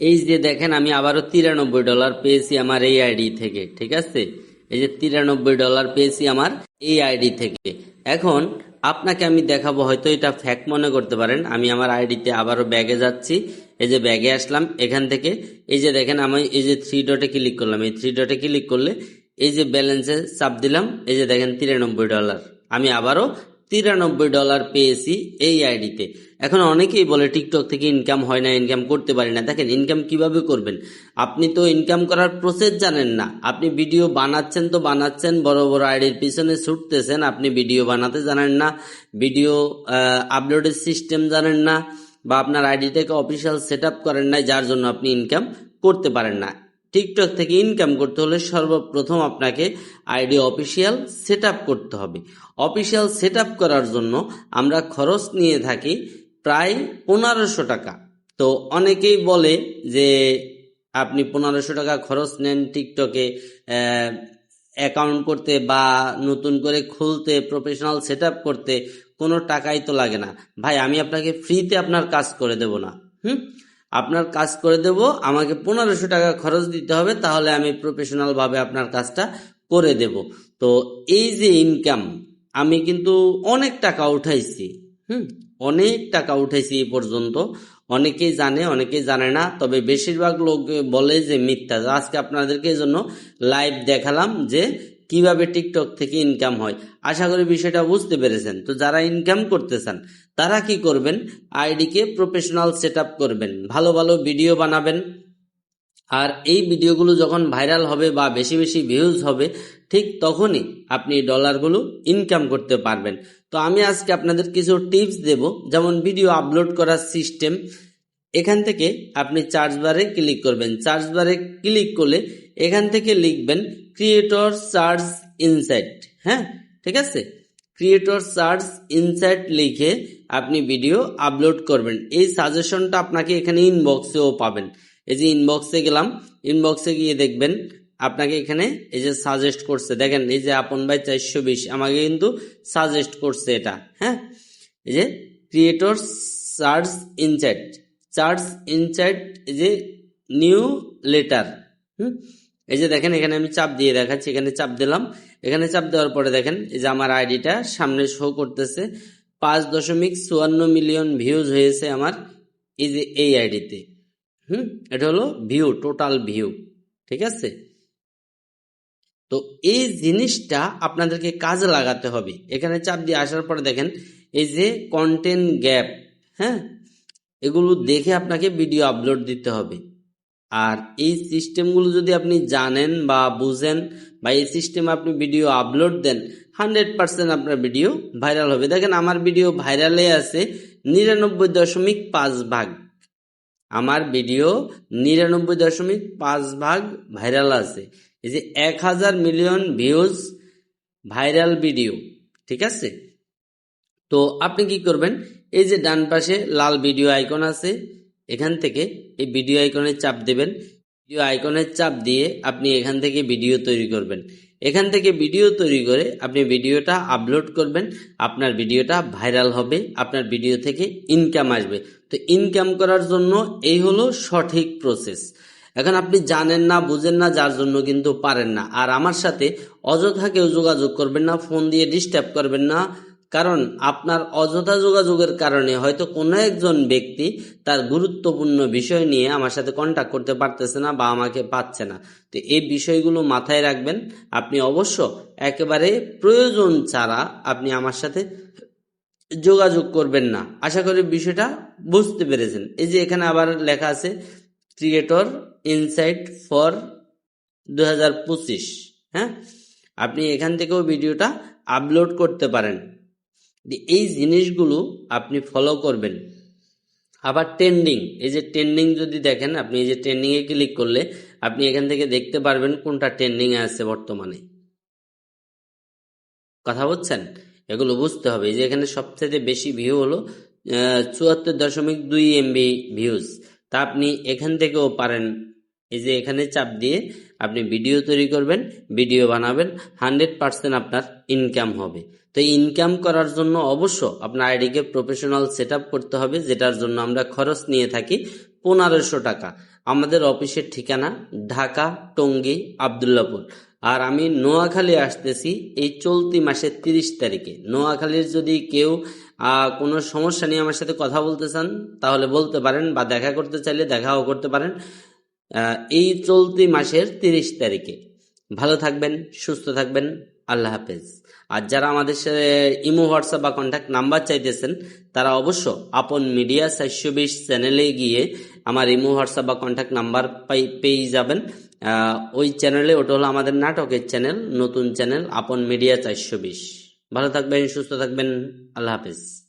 এই যে দেখেন, আমি আবারও তিরানব্বই ডলার পেয়েছি আমার এই আইডি থেকে, ঠিক আছে? এই যে তিরানব্বই ডলার পেয়েছি আমার এই আইডি থেকে। এখন আপনাকে আমি দেখাবো, হয়তো এটা ফ্যাক মনে করতে পারেন, আমি আমার আইডিতে আবারও ব্যাগে যাচ্ছি। এই যে ব্যাগে আসলাম এখান থেকে। এই যে দেখেন, আমি এই যে থ্রি ডটে ক্লিক করলাম। এই থ্রি ডটে ক্লিক করলে এই যে ব্যালেন্সে চাপ দিলাম। এই যে দেখেন, তিরানব্বই ডলার। আমি আবারও তিরানব্বই ডলার পেয়েছি এই আইডিতে। এখন অনেকেই বলে টিকটক থেকে ইনকাম হয় না ইনকাম করতে পারি না। দেখেন ইনকাম কীভাবে করবেন? আপনি তো ইনকাম করার প্রসেস জানেন না। আপনি ভিডিও বানাচ্ছেন তো বানাচ্ছেন, বড় বড় আইডির পিছনে ছুটতেছেন, আপনি ভিডিও বানাতে জানেন না ভিডিও আপলোডের সিস্টেম জানেন না, বা আপনার আইডি থেকে অফিসিয়াল সেট আপ করেন নাই, যার জন্য আপনি ইনকাম করতে পারেন না। টিকটক থেকে ইনকাম করতে হলে সর্বপ্রথম আপনাকে আইডি অফিসিয়াল সেট করতে হবে। অফিসিয়াল সেট করার জন্য আমরা খরচ নিয়ে থাকি প্রায় পনেরোশো টাকা। তো অনেকেই বলে যে, আপনি পনেরোশো টাকা খরচ নেন টিকটকে অ্যাকাউন্ট করতে বা নতুন করে খুলতে প্রফেশনাল সেট করতে, কোনো টাকাই তো লাগে না। ভাই, আমি আপনাকে ফ্রিতে আপনার কাজ করে দেব না। হুম? আপনার কাজ করে দেব, আমাকে পনেরোশো টাকা খরচ দিতে হবে, তাহলে আমি প্রফেশনাল ভাবে আপনার কাজটা করে দেব। তো এই যে ইনকাম আমি কিন্তু অনেক টাকা উঠাইছি, হুম? অনেক টাকা উঠাইছি এই পর্যন্ত। অনেকেই জানে অনেকেই জানে না, তবে বেশিরভাগ লোক বলে যে মিথ্যা। আজকে আপনাদেরকে এই জন্য লাইভ দেখালাম যে কীভাবে টিকটক থেকে ইনকাম হয়? আশা করি বিষয়টা বুঝতে পেরেছেন। তো যারা ইনকাম করতে চান তারা কি করবেন? আইডিকে প্রফেশনাল সেট করবেন। ভালো ভালো ভিডিও বানাবেন। আর এই ভিডিওগুলো যখন ভাইরাল হবে বা বেশি বেশি ভিউজ হবে, ঠিক তখনই আপনি ডলারগুলো ইনকাম করতে পারবেন। তো আমি আজকে আপনাদের কিছু টিপস দেব। যেমন ভিডিও আপলোড করার সিস্টেম এখান থেকে আপনি চার্জ বারে ক্লিক করবেন। চার্জ বারে ক্লিক করলে এখান থেকে লিখবেন ক্রিয়েটর চার্জ ইনসাইট হ্যাঁ? ঠিক আছে? ক্রিয়েটর চার্জ ইনসাইট লিখে আপনি ভিডিও আপলোড করবেন। এই সাজেশনটা আপনাকে এখানে ইনবক্সেও পাবেন। এই যে ইনবক্সে গেলাম ইনবক্সে গিয়ে দেখবেন আপনাকে এখানে এই যে সাজেস্ট করছে। দেখেন, এই যে আপন ভাই চারশো বিশ, আমাকে কিন্তু সাজেস্ট করছে এটা হ্যাঁ? এই যে creator charge insight charge insight এই যে নিউ লেটার হুম? এই যে দেখেন, এখানে আমি চাপ দিয়ে দেখাচ্ছি। এখানে চাপ দিলাম। এখানে চাপ দেওয়ার পরে দেখেন, এই যে আমার আইডিটা সামনে শো করতেছে। পাঁচ দশমিক চুয়ান্ন মিলিয়ন ভিউজ হয়েছে আমার এই যে এই আইডিতে। হুম? এটা হলো ভিউ টোটাল ভিউ ঠিক আছে? তো এই জিনিসটা আপনাদেরকে কাজে লাগাতে হবে। এখানে চাপ দিয়ে আসার পরে দেখেন, এই যে কন্টেন্ট গ্যাপ হ্যাঁ? এগুলো দেখে আপনাকে ভিডিও আপলোড দিতে হবে। আর এই সিস্টেমগুলো যদি আপনি জানেন বা বুঝেন বা এই সিস্টেমে আপনি ভিডিও আপলোড দেন হান্ড্রেড পার্সেন্ট আপনার ভিডিও ভাইরাল হবে। দেখেন, আমার ভিডিও ভাইরালে আছে নিরানব্বই দশমিক পাঁচ ভাগ। আমার ভিডিও নিরানব্বই দশমিক পাঁচ ভাগ ভাইরাল আছে। এই যে এক হাজার মিলিয়ন ভিউজ ভাইরাল ভিডিও ঠিক আছে? তো আপনি কি করবেন? এই যে ডান পাশে লাল ভিডিও আইকন আছে এখান থেকে এই ভিডিও আইকনে চাপ দেবেন। ভিডিও আইকনের চাপ দিয়ে আপনি এখান থেকে ভিডিও তৈরি করবেন। এখান থেকে ভিডিও তৈরি করে আপনি ভিডিওটা আপলোড করবেন। আপনার ভিডিওটা ভাইরাল হবে, আপনার ভিডিও থেকে ইনকাম আসবে। তো ইনকাম করার জন্য এই হলো সঠিক প্রসেস এখন আপনি জানেন না, বুঝেন না, যার জন্য কিন্তু পারেন না। আর আমার সাথে অযথা কেউ যোগাযোগ করবেন না ফোন দিয়ে ডিস্টার্ব করবেন না। কারণ আপনার অযথা যোগাযোগের কারণে হয়তো কোনো একজন ব্যক্তি তার গুরুত্বপূর্ণ বিষয় নিয়ে আমার সাথে কন্ট্যাক্ট করতে পারতেছে না বা আমাকে পাচ্ছে না। তো এই বিষয়গুলো মাথায় রাখবেন। আপনি অবশ্য একেবারে প্রয়োজন ছাড়া আপনি আমার সাথে যোগাযোগ করবেন না। আশা করি বিষয়টা বুঝতে পেরেছেন। এই যে এখানে আবার লেখা আছে ক্রিয়েটর ইনসাইট ফর দু হাজার পঁচিশ হ্যাঁ? আপনি এখান থেকেও ভিডিওটা আপলোড করতে পারেন। এই জিনিসগুলো আপনি ফলো করবেন। আবার ট্রেন্ডিং এই যে ট্রেন্ডিং যদি দেখেন, আপনি এই যে ট্রেন্ডিংয়ে ক্লিক করলে আপনি এখান থেকে দেখতে পারবেন কোনটা ট্রেন্ডিংয়ে আছে বর্তমানে। কথা বলছেন? এগুলো বুঝতে হবে। যে এখানে সবচেয়ে বেশি ভিউ হলো চুয়াত্তর দশমিক দুই এমবি ভিউজ তা আপনি এখান থেকেও পারেন এই যে এখানে চাপ দিয়ে আপনি ভিডিও তৈরি করবেন ভিডিও বানাবেন হান্ড্রেড পার্সেন্ট আপনার ইনকাম হবে। তো ইনকাম করার জন্য অবশ্য আপনার আইডিকে প্রফেশনাল সেট করতে হবে, যেটার জন্য আমরা খরচ নিয়ে থাকি পনেরোশো টাকা। আমাদের অফিসের ঠিকানা ঢাকা, টঙ্গী, আবদুল্লাপুর। আর আমি নোয়াখালী আসতেছি এই চলতি মাসের তিরিশ তারিখে। নোয়াখালীর যদি কেউ কোনো সমস্যা নিয়ে আমার সাথে কথা বলতে চান, তাহলে বলতে পারেন বা দেখা করতে চাইলে দেখাও করতে পারেন। এই চলতি মাসের তিরিশ তারিখে। ভালো থাকবেন, সুস্থ থাকবেন, আল্লাহ হাফেজ। আর যারা আমাদের সাথে ইমো, হোয়াটসঅ্যাপ বা কন্ট্যাক্ট নাম্বার চাইতেছেন, তারা অবশ্য আপন মিডিয়া চারশো বিশ চ্যানেলে গিয়ে আমার ইমো, হোয়াটসঅ্যাপ বা কন্ট্যাক্ট নাম্বার পাই, পেয়ে যাবেন। ওই চ্যানেলে, ওটা হলো আমাদের নাটকের চ্যানেল, নতুন চ্যানেল, আপন মিডিয়া চারশো বিশ। ভালো থাকবেন, সুস্থ থাকবেন, আল্লাহ হাফেজ।